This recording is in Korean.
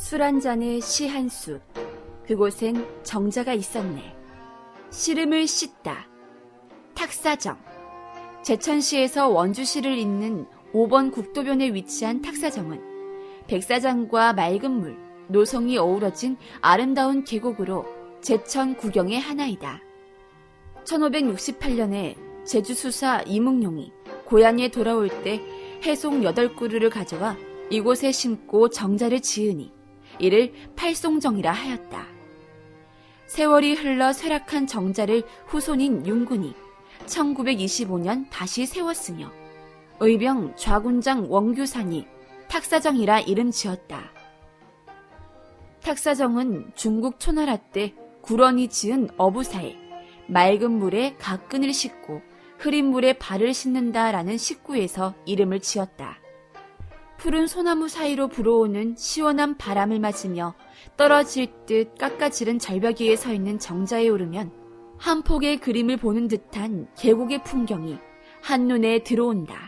술 한 잔에 시 한 수. 그곳엔 정자가 있었네. 시름을 씻다. 탁사정. 제천시에서 원주시를 잇는 5번 국도변에 위치한 탁사정은 백사장과 맑은 물, 노성이 어우러진 아름다운 계곡으로 제천 구경의 하나이다. 1568년에 제주 수사 이묵룡이 고향에 돌아올 때 해송 8그루를 가져와 이곳에 심고 정자를 지으니 이를 팔송정이라 하였다. 세월이 흘러 쇠락한 정자를 후손인 윤군이 1925년 다시 세웠으며 의병 좌군장 원규산이 탁사정이라 이름 지었다. 탁사정은 중국 초나라 때 구런이 지은 어부사에 맑은 물에 가끈을 씻고 흐린 물에 발을 씻는다라는 식구에서 이름을 지었다. 푸른 소나무 사이로 불어오는 시원한 바람을 맞으며 떨어질 듯 깎아지른 절벽 위에 서 있는 정자에 오르면 한 폭의 그림을 보는 듯한 계곡의 풍경이 한눈에 들어온다.